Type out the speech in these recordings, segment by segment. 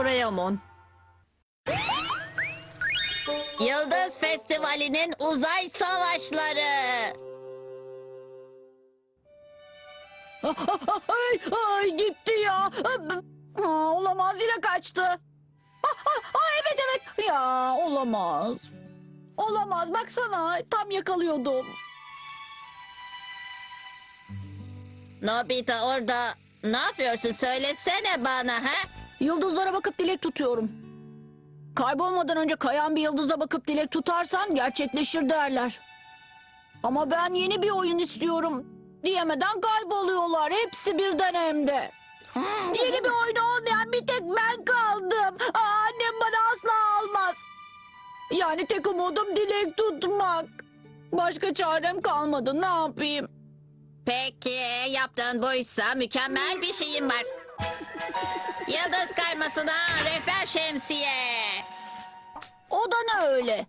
Doraemon. Yıldız Festivali'nin uzay savaşları. ay, ay gitti ya. Aa, olamaz yine kaçtı. Aa, aa, evet evet. Ya olamaz. Olamaz baksana tam yakalıyordum. Nobita orada ne yapıyorsun söylesene bana ha? Yıldızlara bakıp dilek tutuyorum. Kaybolmadan önce kayan bir yıldıza bakıp dilek tutarsan gerçekleşir derler. Ama ben yeni bir oyun istiyorum. Diyemeden kayboluyorlar. Hepsi birden hem de. Yeni bir oyun olmayan bir tek ben kaldım. Aa, annem bana asla almaz. Yani tek umudum dilek tutmak. Başka çarem kalmadı. Ne yapayım? Peki yaptığın buysa mükemmel bir şeyim var. Yıldız kaymasına rehber şemsiye. O da ne öyle?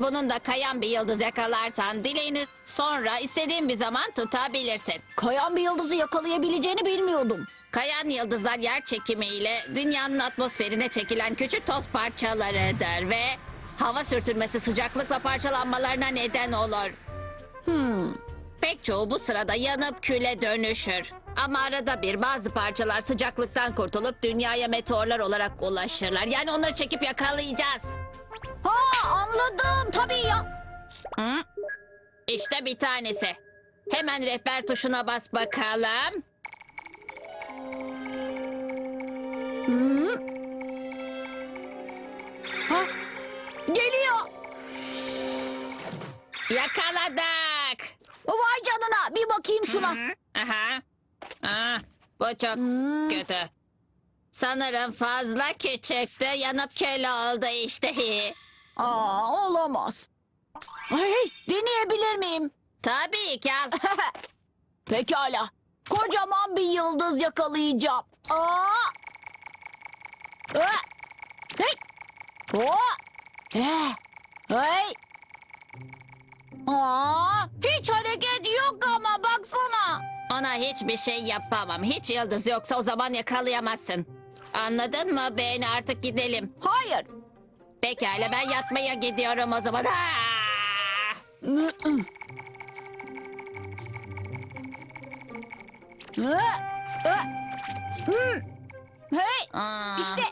Bunun da kayan bir yıldız yakalarsan dileğini sonra istediğin bir zaman tutabilirsin. Kayan bir yıldızı yakalayabileceğini bilmiyordum. Kayan yıldızlar yer çekimiyle dünyanın atmosferine çekilen küçük toz parçalarıdır ve hava sürtünmesi sıcaklıkla parçalanmalarına neden olur. Hmm. Pek çoğu bu sırada yanıp küle dönüşür. Ama arada bir bazı parçalar sıcaklıktan kurtulup dünyaya meteorlar olarak ulaşırlar. Yani onları çekip yakalayacağız. Ha anladım tabii ya. Hı? İşte bir tanesi. Hemen rehber tuşuna bas bakalım. Hı? Ha? Geliyor. Yakaladık. Vay canına bir bakayım şuna. Hı? Aha. Aa, bu çok Hmm. kötü. Sanırım fazla küçüktü. Yanıp köle oldu işte. Aa olamaz. Hey, deneyebilir miyim? Tabii ki al. Pekala. Kocaman bir yıldız yakalayacağım. Aa! Aa! Hey! Oo! Eh! Hey! Aa! Hiç hareket yok ama. Ona hiçbir şey yapamam. Hiç yıldız yoksa o zaman yakalayamazsın. Anladın mı beni artık gidelim. Hayır. Pekala ben yatmaya gidiyorum o zaman. Ah! Hı. Hey! Aa, İşte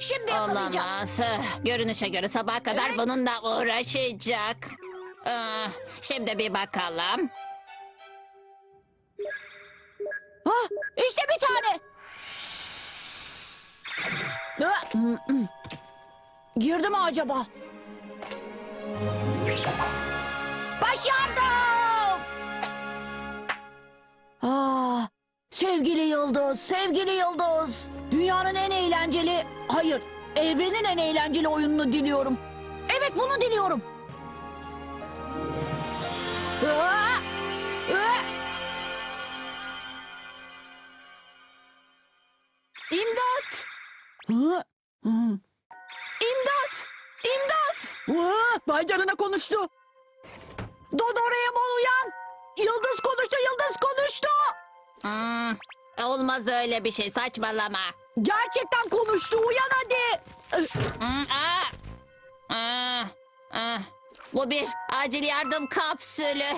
şimdi yakalayacağım. Olamaz. Görünüşe göre sabaha kadar bununla uğraşacak. Aa, şimdi bir bakalım. Ah, işte bir tane. Ah. Girdi mi acaba? Başardım! Ah, sevgili Yıldız, sevgili Yıldız. Dünyanın en eğlenceli, hayır, evrenin en eğlenceli oyununu diliyorum. Evet, bunu diliyorum. Ah. Hı? Hı. İmdat! İmdat! Vaa, Vay canına konuştu. Dodoraemon uyan. Yıldız konuştu, yıldız konuştu. Hmm, olmaz öyle bir şey saçmalama. Gerçekten konuştu, uyan hadi. Hmm, aa! Aa, aa. Bu bir acil yardım kapsülü.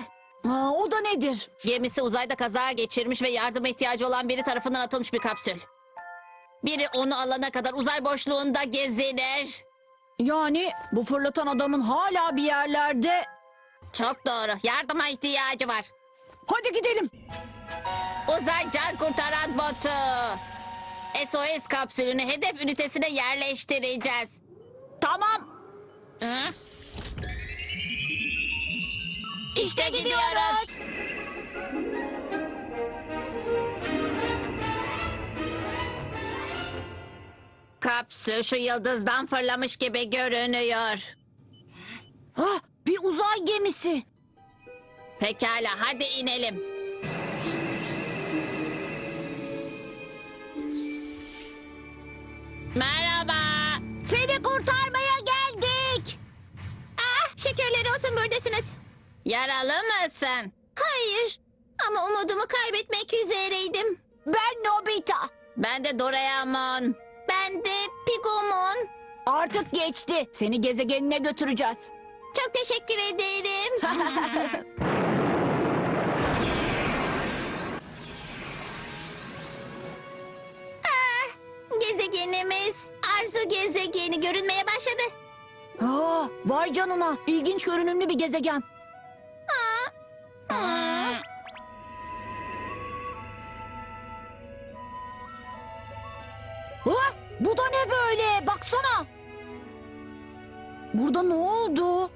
Aa, o da nedir? Gemisi uzayda kaza geçirmiş ve yardıma ihtiyacı olan biri tarafından atılmış bir kapsül. Biri onu alana kadar uzay boşluğunda gezinir. Yani bu fırlatan adamın hala bir yerlerde. Çok doğru. Yardıma ihtiyacı var. Hadi gidelim. Uzay can kurtaran botu. SOS kapsülünü hedef ünitesine yerleştireceğiz. Tamam. Hı? İşte gidiyoruz. Kapsül şu yıldızdan fırlamış gibi görünüyor. Ah, bir uzay gemisi. Pekala hadi inelim. Merhaba. Seni kurtarmaya geldik. Ah, şükürler olsun buradasınız. Yaralı mısın? Hayır. Ama umudumu kaybetmek üzereydim. Ben Nobita. Ben de Doraemon. Ben de Pigomon. Artık geçti. Seni gezegenine götüreceğiz. Çok teşekkür ederim. ah, gezegenimiz Arzu gezegeni görünmeye başladı. Aa, vay canına. İlginç görünümlü bir gezegen. Hmm. Ha, Burada ne oldu?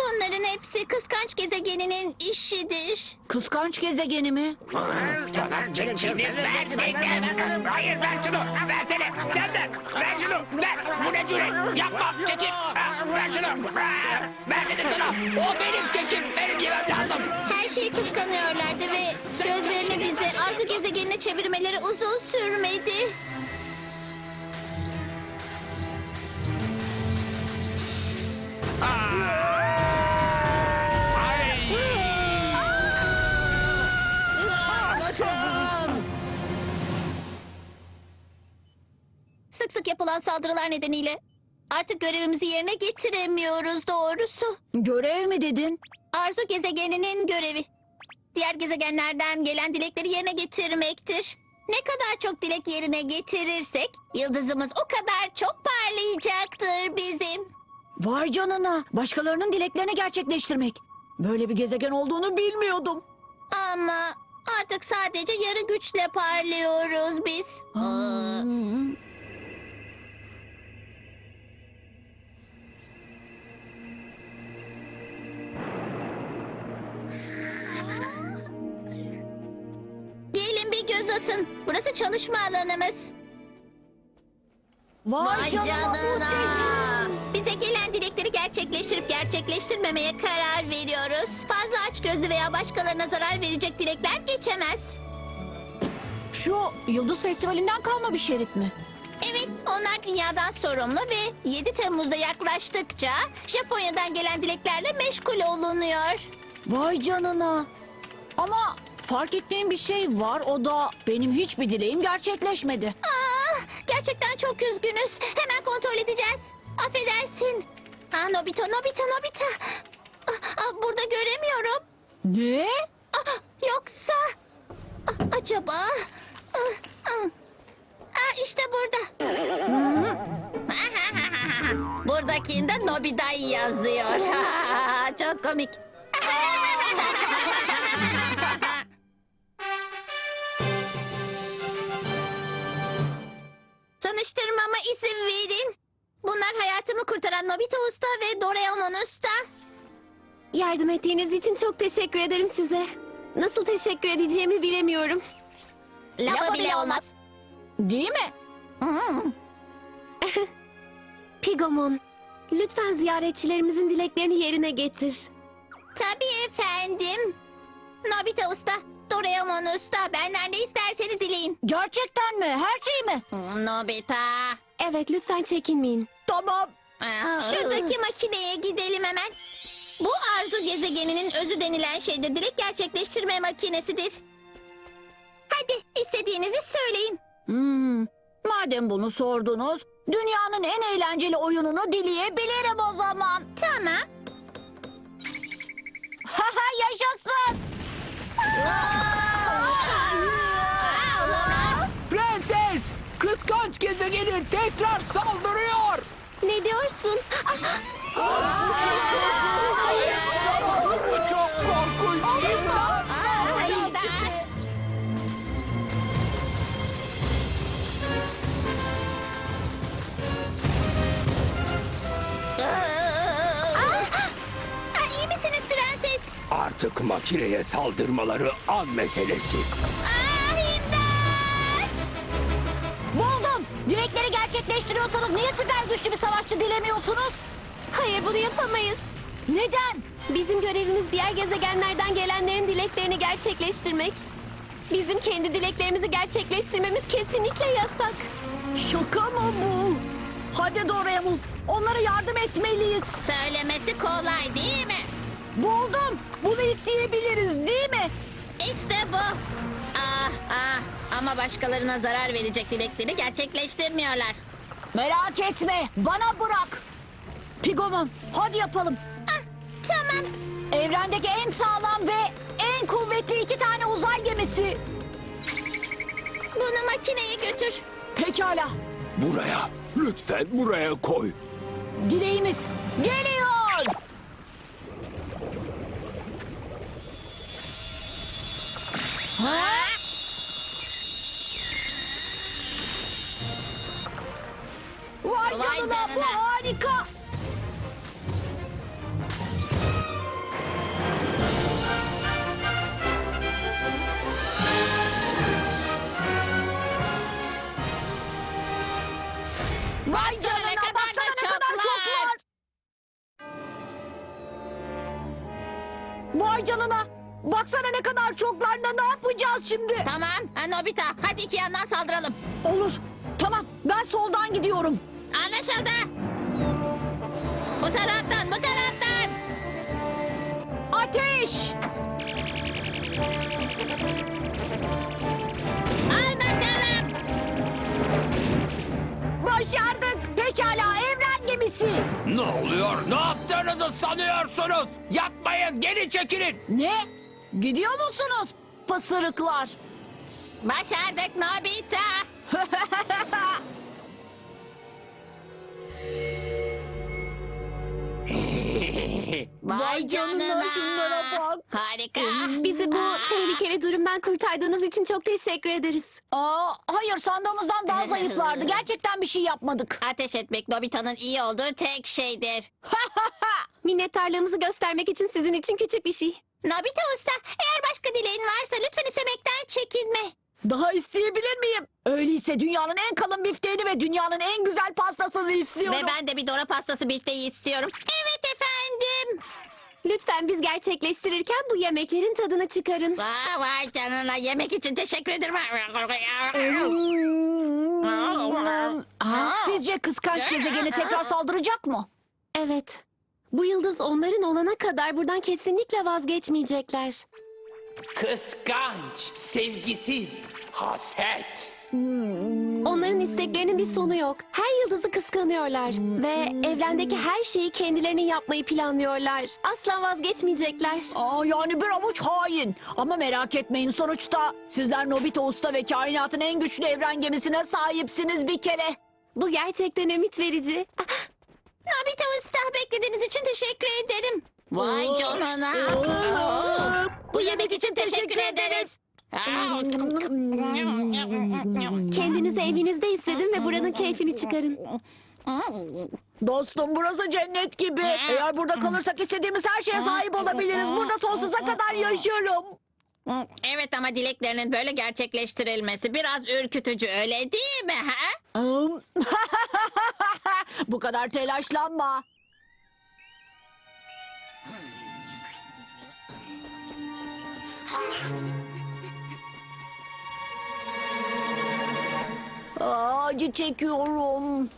Bunların hepsi kıskanç gezegeninin işidir. Kıskanç gezegeni mi? Şimdi ver, ver, Hayır ver şunu. Versene. Sen ver. Ver şunu. Ver. Bu ne cüret? Yapma. Çekil. Ha, Ver şunu. Ha, Ver dedim sana. O benim kekim. Benim yemem lazım. Her şeyi kıskanıyorlardı ve gözlerini bize arzu gezegenine çevirmeleri uzun sürmedi. Yapılan saldırılar nedeniyle artık görevimizi yerine getiremiyoruz doğrusu. Görev mi dedin? Arzu gezegeninin görevi. Diğer gezegenlerden gelen dilekleri yerine getirmektir. Ne kadar çok dilek yerine getirirsek yıldızımız o kadar çok parlayacaktır bizim. Vay canına. Başkalarının dileklerini gerçekleştirmek. Böyle bir gezegen olduğunu bilmiyordum. Ama artık sadece yarı güçle parlıyoruz biz. Aa, gelin bir göz atın. Burası çalışma alanımız. Vay, canına, muhteşem. Bize gelen dilekleri gerçekleştirip gerçekleştirmemeye karar veriyoruz. Fazla açgözlü veya başkalarına zarar verecek dilekler geçemez. Şu Yıldız Festivali'nden kalma bir şerit mi? Evet, onlar dünyadan sorumlu ve 7 Temmuz'da yaklaştıkça Japonya'dan gelen dileklerle meşgul olunuyor. Vay canına. Ama fark ettiğim bir şey var. O da benim hiçbir dileğim gerçekleşmedi. Aa, gerçekten çok üzgünüz. Hemen kontrol edeceğiz. Affedersin. Ha, Nobita, Nobita, Nobita. Aa, aa, burada göremiyorum. Ne? Aa, yoksa... Aa, acaba... Aa, aa. Aa, işte burada. Buradakinde Nobiday yazıyor. Çok komik. Tanıştırmama izin verin. Bunlar hayatımı kurtaran Nobita Usta ve Doraemon Usta. Yardım ettiğiniz için çok teşekkür ederim size. Nasıl teşekkür edeceğimi bilemiyorum. Lava bile olmaz. Değil mi? Hmm. Pigomon, lütfen ziyaretçilerimizin dileklerini yerine getir. Tabii efendim. Nobita Usta, Doraemon Usta benden ne isterseniz dileyin. Gerçekten mi? Her şey mi? Hmm, Nobita. Evet, lütfen çekinmeyin. Tamam. Aa, Şuradaki makineye gidelim hemen. Bu arzu gezegeninin özü denilen şeydir. Dilek gerçekleştirme makinesidir. Hadi istediğinizi söyleyin. Hmm. Madem bunu sordunuz, dünyanın en eğlenceli oyununu dileyebilirim o zaman. Tamam. Haha yaşasın. Aa, olamaz. Prenses! Kıskanç gezegeni tekrar saldırıyor! Ne diyorsun? Bu çok korkunç. Aa, imdat. Artık makineye saldırmaları an meselesi. Aa, imdat! Buldum. Dilekleri gerçekleştiriyorsanız niye süper güçlü bir savaşçı dilemiyorsunuz? Hayır, bunu yapamayız. Neden? Bizim görevimiz diğer gezegenlerden gelenlerin dileklerini gerçekleştirmek. Bizim kendi dileklerimizi gerçekleştirmemiz kesinlikle yasak. Şaka mı bu? Hadi Doraemon. Onlara yardım etmeliyiz. Söylemesi kolay değil mi? Buldum. Bunu isteyebiliriz değil mi? İşte bu. Ah ah Ama başkalarına zarar verecek dilekleri gerçekleştirmiyorlar. Merak etme, bana bırak. Pigomon, hadi yapalım. Ah, tamam. Evrendeki en sağlam ve en kuvvetli iki tane uzay gemisi. Bunu makineye götür. Pekala, Buraya. Lütfen buraya koy. dileğimiz geliyor. Vay, Vay canına, bu canına. harika. Vay Baksana ne canına, kadar baksana ne kadar çoklar. çoklar. Vay canına. Baksana ne kadar çoklar da ne yapacağız şimdi? Tamam. Ha, Nobita hadi iki yandan saldıralım. Olur. Tamam ben soldan gidiyorum. Anlaşıldı. Bu taraftan bu taraftan. Ateş! Al bakalım. Başardık. Pekala evren gemisi. Ne oluyor? Ne yaptığınızı sanıyorsunuz? Yapmayın. Geri çekilin. Ne? Gidiyor musunuz? Pısırıklar. Başardık Nobita. Vay canına. şunlara bak. Harika. Bizi bu tehlikeli durumdan kurtardığınız için çok teşekkür ederiz. Aa, hayır sandığımızdan daha zayıflardı. Gerçekten bir şey yapmadık. Ateş etmek Nobita'nın iyi olduğu tek şeydir. Minnettarlığımızı göstermek için sizin için küçük bir şey. Nobita Usta, eğer başka dileğin varsa lütfen istemekten çekinme. Daha isteyebilir miyim? Öyleyse dünyanın en kalın bifteğini ve dünyanın en güzel pastasını istiyorum. Ve ben de bir Dora pastası bifteği istiyorum. Evet efendim. Lütfen biz gerçekleştirirken bu yemeklerin tadını çıkarın. Vay, vay canına yemek için teşekkür ederim. Ha, sizce kıskanç gezegeni tekrar saldıracak mı? Evet. Bu yıldız onların olana kadar buradan kesinlikle vazgeçmeyecekler. Kıskanç, sevgisiz, haset. Onların isteklerinin bir sonu yok. Her yıldızı kıskanıyorlar. Ve evrendeki her şeyi kendilerinin yapmayı planlıyorlar. Asla vazgeçmeyecekler. Aa, yani bir avuç hain. Ama merak etmeyin sonuçta sizler Nobita Usta ve kainatın en güçlü evren gemisine sahipsiniz bir kere. Bu gerçekten ümit verici. Nobita Usta beklediğiniz için teşekkür ederim. Vay canına. Aa, Bu yemek için teşekkür ederiz. Kendinizi evinizde hissedin ve buranın keyfini çıkarın. Dostum burası cennet gibi. Eğer burada kalırsak istediğimiz her şeye sahip olabiliriz. Burada sonsuza kadar yaşarım. Evet ama dileklerinin böyle gerçekleştirilmesi biraz ürkütücü öyle değil mi? Ha? Bu kadar telaşlanma. Aa, Acı çekiyorum.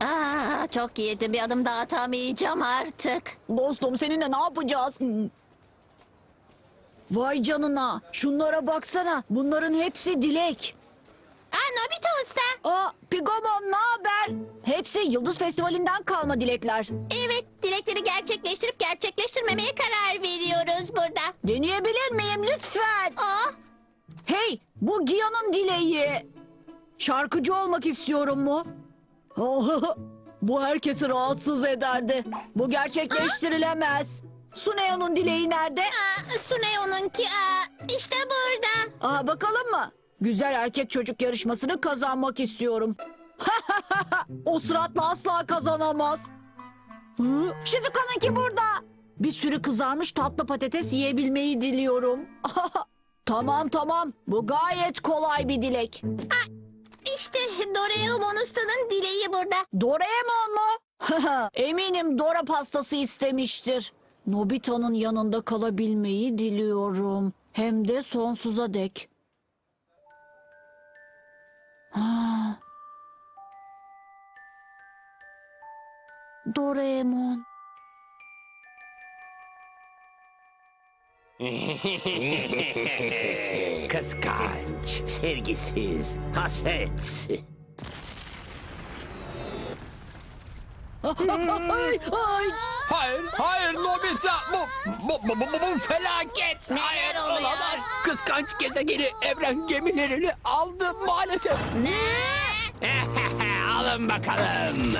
Aa, çok yedim bir adım daha atamayacağım artık. Dostum seninle ne yapacağız? Vay canına. Şunlara baksana. Bunların hepsi dilek. Aa, Nobita Usta. Aa, Pigomon ne haber? Hepsi Yıldız Festivali'nden kalma dilekler. Evet dilekleri gerçekleştirip gerçekleştirmemeye karar veriyoruz burada. Deneyebilir miyim lütfen? Aa, Hey, bu Gia'nın dileği. Şarkıcı olmak istiyorum mu? Bu herkesi rahatsız ederdi. Bu gerçekleştirilemez. Suneo'nun dileği nerede? aa, Suneo'nunki aa, işte burada. Aha, bakalım mı? Güzel erkek çocuk yarışmasını kazanmak istiyorum. o suratla asla kazanamaz. Hı? Shizuka'nınki burada. Bir sürü kızarmış tatlı patates yiyebilmeyi diliyorum. tamam tamam. Bu gayet kolay bir dilek. İşte Doraemon Usta'nın dileği burada. Doraemon mu? Eminim Dora pastası istemiştir. Nobita'nın yanında kalabilmeyi diliyorum. Hem de sonsuza dek. Ha. Doraemon. Kıskanç, sevgisiz, haset. Ay, ay. Hayır, hayır Nobita. Bu, bu, bu, bu, bu, bu felaket. Neler hayır, oluyor? olamaz. Kıskanç gezegeni evren gemilerini aldı maalesef. Ne? Alın bakalım.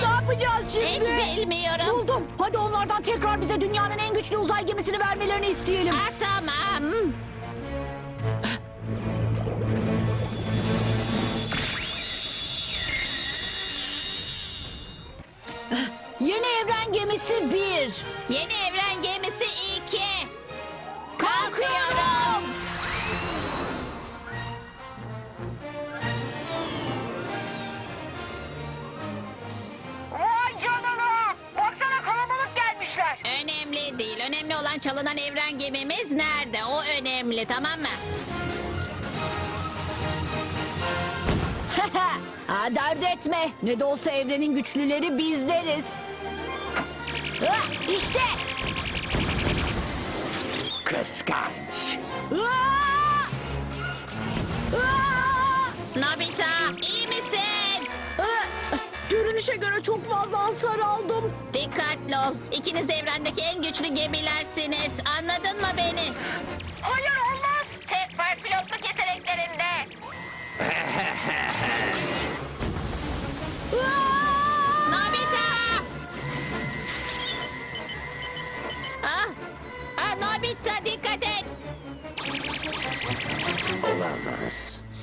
Ne yapacağız şimdi? Hiç bilmiyorum. Buldum. Hadi onlardan tekrar bize dünyanın en güçlü uzay gemisini vermelerini isteyelim. Ha, tamam. Yeni evren gemisi 1. Yeni evren gemisi 2. Kalkıyorum. Vay canına! Baksana kalabalık gelmişler. Önemli değil. Önemli olan çalınan evren gemimiz nerede? O önemli tamam mı? ha dert etme. Ne de olsa evrenin güçlüleri bizleriz. İşte. Kıskanç. Aa! Nobita iyi misin? Görünüşe göre çok fazla hasar aldım. Dikkatli ol. İkiniz de evrendeki en güçlü gemilersiniz. Anladın mı beni? Hayır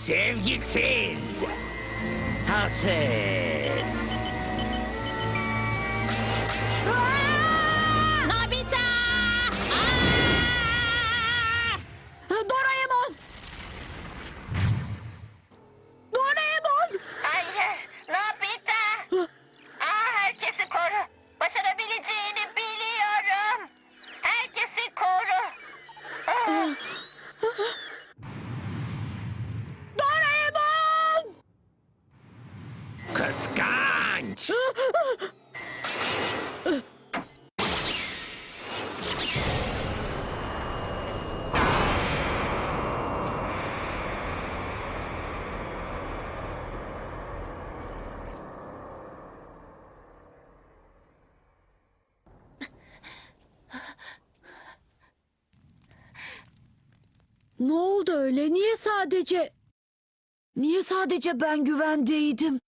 Olamaz. Sevgisiz. Haset. Kıskanç. Ne oldu öyle? Niye sadece... Niye sadece ben güvendeydim?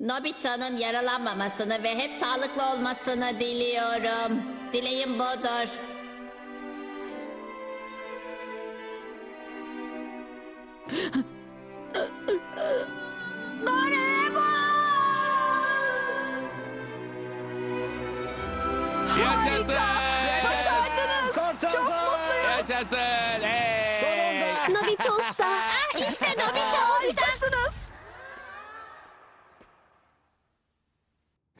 Nobita'nın yaralanmamasını ve hep sağlıklı olmasını diliyorum. Dileğim budur. Yaşasın. Başardınız. Çok mutluyum. Yaşasın. Hey. Nobita Usta. Ah işte Nobita Usta.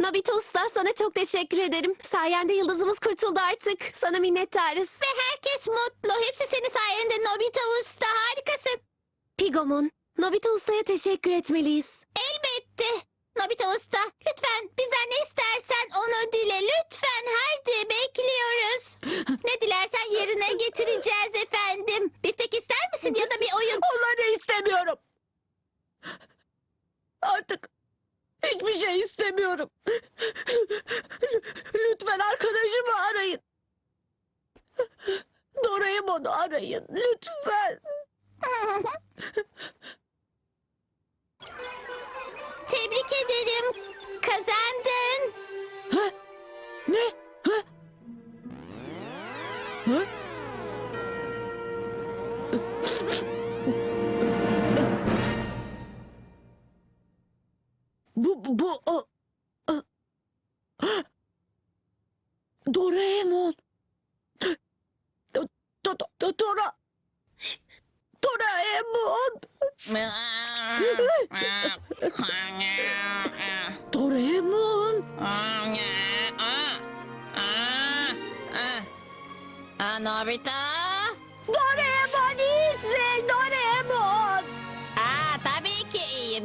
Nobita Usta sana çok teşekkür ederim. Sayende yıldızımız kurtuldu artık. Sana minnettarız. Ve herkes mutlu. Hepsi senin sayende Nobita Usta. Harikasın. Pigomon, Nobita Usta'ya teşekkür etmeliyiz. Elbette. Nobita Usta lütfen bizden ne istersen onu dile. Lütfen haydi bekliyoruz. Ne dilersen yerine getireceğiz efendim. Biftek ister misin ya da bir oyun? Onları istemiyorum. Artık hiçbir şey istemiyorum. Lütfen arkadaşımı arayın. Doraemon'u arayın lütfen. Tebrik ederim. Kazandın. Ha? Ne? Ha? Ha? Bu bu, bu o, o- Doraemon. Do, do, do, do, Dora. Doraemon. Doraemon. Aa, Nobita. Doraemon iyisin Doraemon. Aa, tabii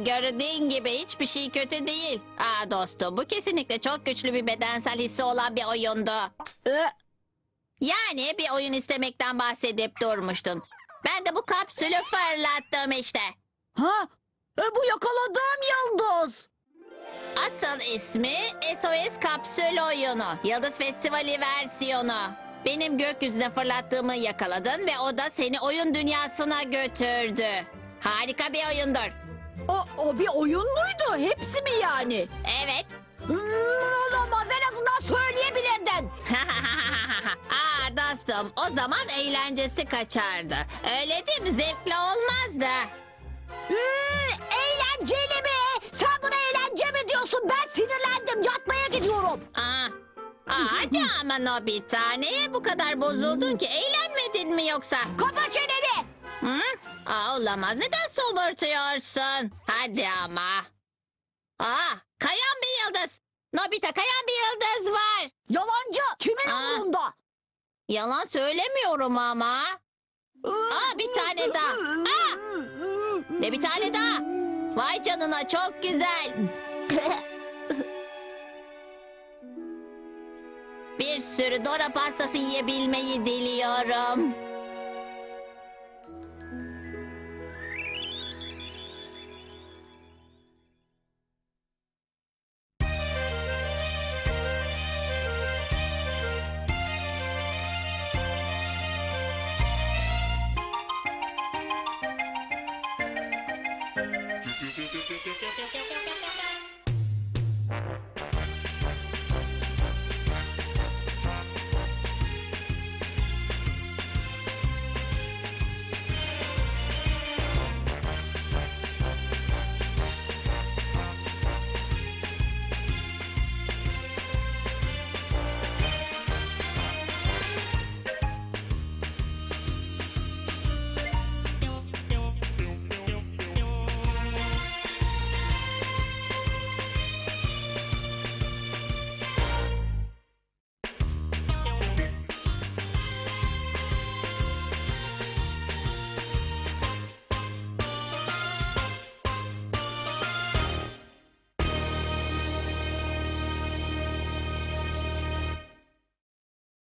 Gördüğün gibi hiçbir şey kötü değil. Aa dostum bu kesinlikle çok güçlü bir bedensel hissi olan bir oyundu. Yani bir oyun istemekten bahsedip durmuştun. Ben de bu kapsülü fırlattım işte. ha? E, bu yakaladığım yıldız. Asıl ismi SOS Kapsül Oyunu. Yıldız Festivali versiyonu. Benim gökyüzüne fırlattığımı yakaladın ve o da seni oyun dünyasına götürdü. Harika bir oyundur. O, o bir oyun muydu? Hepsi mi yani? Evet. Hmm, olamaz en azından söyleyebilirdin. Aa dostum o zaman eğlencesi kaçardı. Öyle değil mi? Zevkli olmazdı. Ee, eğlenceli mi? Sen buna eğlence mi diyorsun? Ben sinirlendim. Yatmaya gidiyorum. Aa, aa hadi ama Nobita. Neye bu kadar bozuldun ki? Eğlenmedin mi yoksa? Kapa çeneni. Hı? Aa, olamaz. Neden somurtuyorsun? Hadi ama. Aa, kayan bir yıldız. Nobita kayan bir yıldız var. Yalancı. Kimin Aa. umurunda? Yalan söylemiyorum ama. Aa, bir tane daha. Aa, ve bir tane daha. Vay canına çok güzel. bir sürü Dora pastası yiyebilmeyi diliyorum.